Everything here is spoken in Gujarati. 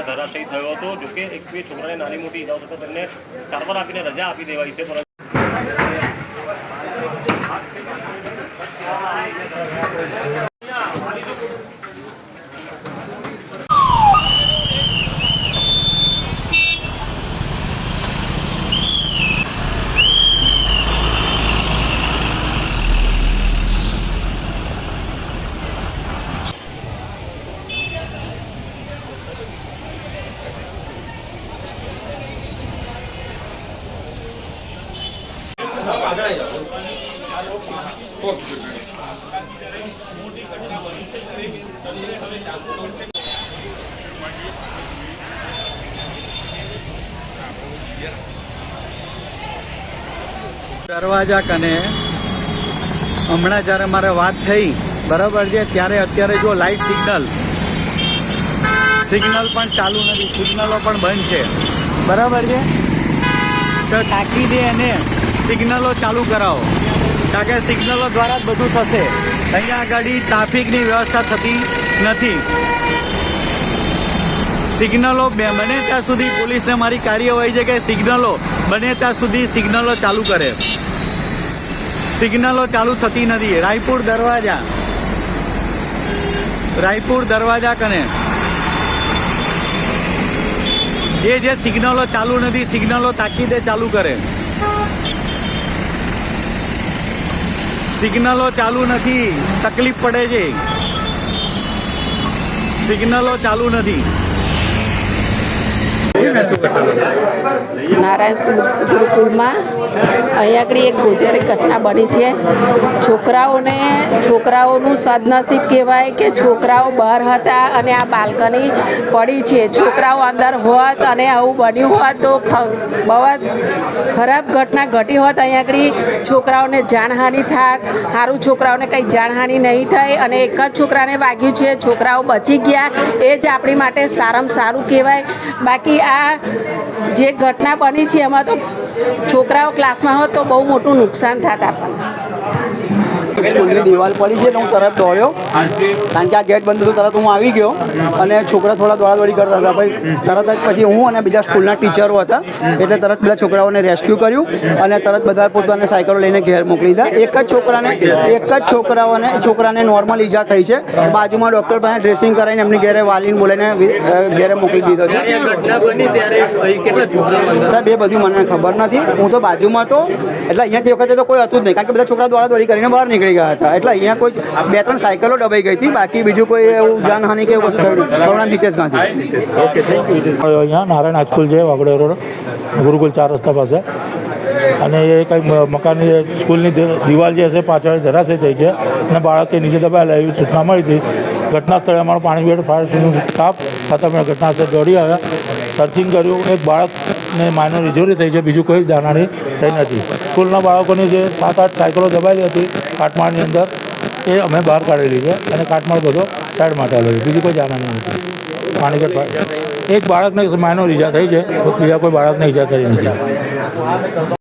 ધરાશયી થયો હતો જોકે એક બે છોકરાને નાની મોટી ઇજાઓ થતા તેમને સારવાર આપીને રજા આપી દેવાઈ છે, પરંતુ દરવાજા કને, હમણાં જ્યારે મારે વાત થઈ, બરાબર છે, ત્યારે અત્યારે જો લાઇટ સિગ્નલ સિગ્નલ પણ ચાલુ નથી સિગ્નલો પણ બંધ છે. બરાબર છે? તો તાકીદે એને સિગ્નલો ચાલુ કરાવો. કારણ કે સિગ્નલો દ્વારા જ બધું થશે. અહીંયા આગળ ટ્રાફિકની વ્યવસ્થા થતી નથી. સિગ્નલો બને ત્યાં સુધી પોલીસને મારી કાર્યવાહી છે કે સિગ્નલો બને ત્યાં સુધી સિગ્નલો ચાલુ કરે. સિગ્નલો ચાલુ થતી નથી. રાયપુર દરવાજા. રાયપુર દરવાજા કને? એ જે સિગ્નલો ચાલુ નથી, સિગ્નલો તાકીદે ચાલુ કરે. સિગ્નલો ચાલુ નથી. તકલીફ પડે છે. સિગ્નલો ચાલુ નથી. નારાયણ ગુરુકુળમાં અહીંયા આગળ એક ગોજારી ઘટના બની છે. છોકરાઓને છોકરાઓનું સદનસીબ કહેવાય કે છોકરાઓ બહાર હતા અને આ બાલ્કની પડી છે. છોકરાઓ અંદર હોત અને આવું બન્યું હોત તો બહુ ખરાબ ઘટના ઘટી હોત. અહીંયા આગળ છોકરાઓને જાનહાનિ થાત. સારું છોકરાઓને કંઈ જાનહાનિ નહીં થાય અને એક જ છોકરાને વાગ્યું છે. છોકરાઓ બચી ગયા. એ જ આપણી માટે સારામાં સારું કહેવાય. બાકી આ જે ઘટના બની છે એમાં તો છોકરાઓ ક્લાસમાં હોત તો બહુ મોટું નુકસાન થાત આપણને. સ્કૂલની દિવાલ પડી છે એટલે હું તરત દોડ્યો. કારણ કે આ ગેટ બંધ હતું તરત હું આવી ગયો અને છોકરા થોડા દોડાદોડી કરતા હતા. પછી તરત જ પછી હું અને બીજા સ્કૂલના ટીચરો હતા એટલે તરત બધા છોકરાઓને રેસ્ક્યુ કર્યું અને તરત બધા પોતાને સાયકલો લઈને ઘેર મોકલી દીધા. એક જ છોકરાને એક જ છોકરાઓને છોકરાને નોર્મલ ઈજા થઈ છે. બાજુમાં ડૉક્ટર પાસે ડ્રેસિંગ કરાવીને એમની ઘેરે વાલીને બોલાવીને ઘેરે મોકલી દીધો છે. સાહેબ એ બધું મને ખબર નથી. હું તો બાજુમાં તો એટલે અહીંયાથી વખતે તો કોઈ હતું જ નહીં. કારણ કે બધા છોકરા દોડા દોડી કરીને બહાર નીકળી ગયા હતા. એટલે અહીંયા કોઈ બે ત્રણ સાયકલો દબાઈ ગઈ હતી. બાકી બીજું કોઈ એવું જાનહાનિ કે એવું થયું નહીં. કરુણા મિતેશ ગાંધી. અહીંયા નારાયણ હાઈસ્કૂલ છે, વાગડે રોડ ગુરુકુલ ચાર રસ્તા પાસે. અને એ કંઈ મકાનની સ્કૂલની દિવાલ જે હશે, પાછળ ધરાશય થઈ છે. અને બાળકે નીચે દબાયેલા એવી સૂચના મળી હતી. ઘટના સ્થળે અમારો પાણી બેડ ફાયર સ્ટેશન સ્ટાફ ઘટના સ્થળે દોડી આવ્યા. સર્ચિંગ કર્યું, એક બાળકને માઇનોર ઇન્જરી થઈ છે, બીજું કોઈ જાનહાની થઈ નથી. સ્કૂલના બાળકોની જે સાત આઠ સાયકલો દબાયેલી હતી કાટમાળની અંદર, એ અમે બહાર કાઢેલી છે અને કાટમાળ બધો સાઈડ માટે આવેલો છે. બીજી કોઈ જાનહાની નથી. પાણીગઢ એક બાળકને માઇનોર ઈજા થઈ છે, બીજા કોઈ બાળકને ઈજા થઈ નથી.